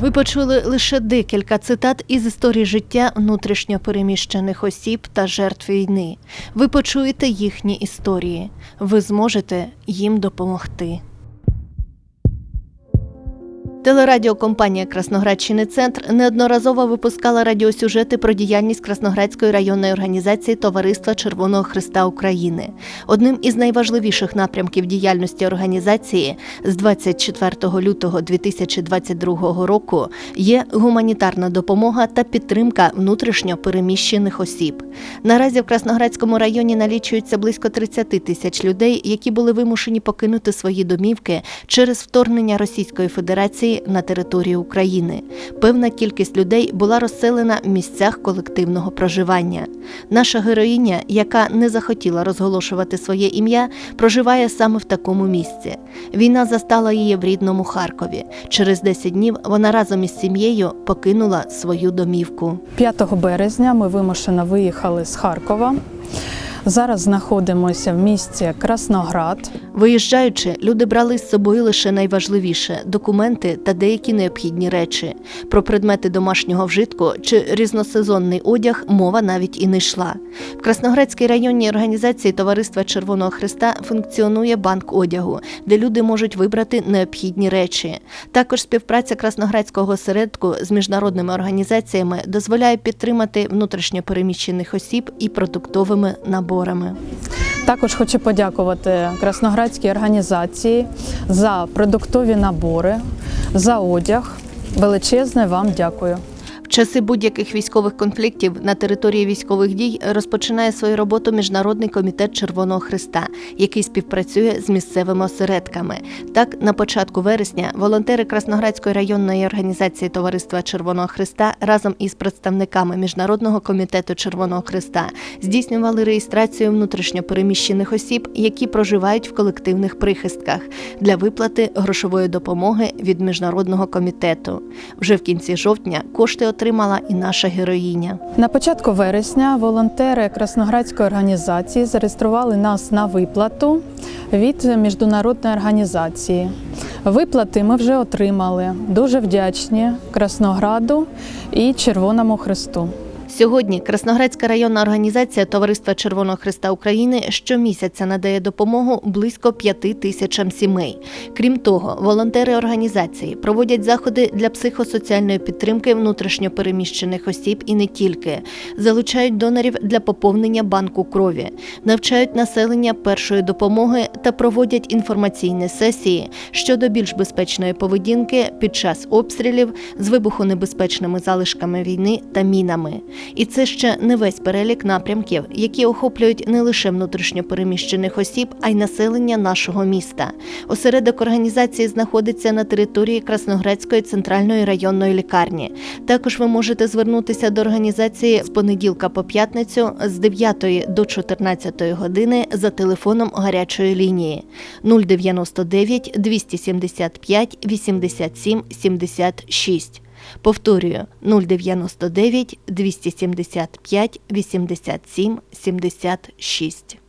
Ви почули лише декілька цитат із історії життя внутрішньо переміщених осіб та жертв війни. Ви почуєте їхні історії. Ви зможете їм допомогти. Телерадіокомпанія Красноградщини Центр неодноразово випускала радіосюжети про діяльність Красноградської районної організації Товариства Червоного Христа України. Одним із найважливіших напрямків діяльності організації з 24 лютого 2022 року є гуманітарна допомога та підтримка внутрішньо переміщених осіб. Наразі в Красноградському районі налічується близько 30 тисяч людей, які були вимушені покинути свої домівки через вторгнення Російської Федерації на територію України. Певна кількість людей була розселена в місцях колективного проживання. Наша героїня, яка не захотіла розголошувати своє ім'я, проживає саме в такому місці. Війна застала її в рідному Харкові. Через 10 днів вона разом із сім'єю покинула свою домівку. 5 березня ми вимушено виїхали з Харкова. Зараз знаходимося в місті Красноград. Виїжджаючи, люди брали з собою лише найважливіше документи та деякі необхідні речі. Про предмети домашнього вжитку чи різносезонний одяг мова навіть і не йшла. В Красноградській районній організації Товариства Червоного Христа функціонує банк одягу, де люди можуть вибрати необхідні речі. Також співпраця Красноградського осередку з міжнародними організаціями дозволяє підтримати внутрішньо переміщених осіб і продуктовими наборами. Також хочу подякувати Красноградській організації за продуктові набори, за одяг. Величезне вам дякую. Часи будь-яких військових конфліктів на території військових дій розпочинає свою роботу Міжнародний комітет Червоного Христа, який співпрацює з місцевими осередками. Так, на початку вересня волонтери Красноградської районної організації Товариства Червоного Христа разом із представниками Міжнародного комітету Червоного Христа здійснювали реєстрацію внутрішньопереміщених осіб, які проживають в колективних прихистках для виплати грошової допомоги від міжнародного комітету. Вже в кінці жовтня кошти отримала і наша героїня. На початку вересня волонтери Красноградської організації зареєстрували нас на виплату від міжнародної організації. Виплати ми вже отримали. Дуже вдячні Краснограду і Червоному Христу. Сьогодні Красноградська районна організація Товариства Червоного Христа України щомісяця надає допомогу близько п'яти тисячам сімей. Крім того, волонтери організації проводять заходи для психосоціальної підтримки внутрішньо переміщених осіб і не тільки, залучають донорів для поповнення банку крові, навчають населення першої допомоги та проводять інформаційні сесії щодо більш безпечної поведінки під час обстрілів з вибухонебезпечними залишками війни та мінами. І це ще не весь перелік напрямків, які охоплюють не лише внутрішньо переміщених осіб, а й населення нашого міста. Осередок організації знаходиться на території Красноградської центральної районної лікарні. Також ви можете звернутися до організації з понеділка по п'ятницю з 9 до 14 години за телефоном гарячої лінії 099 275 87 76. Повторюю 099 275 87 76.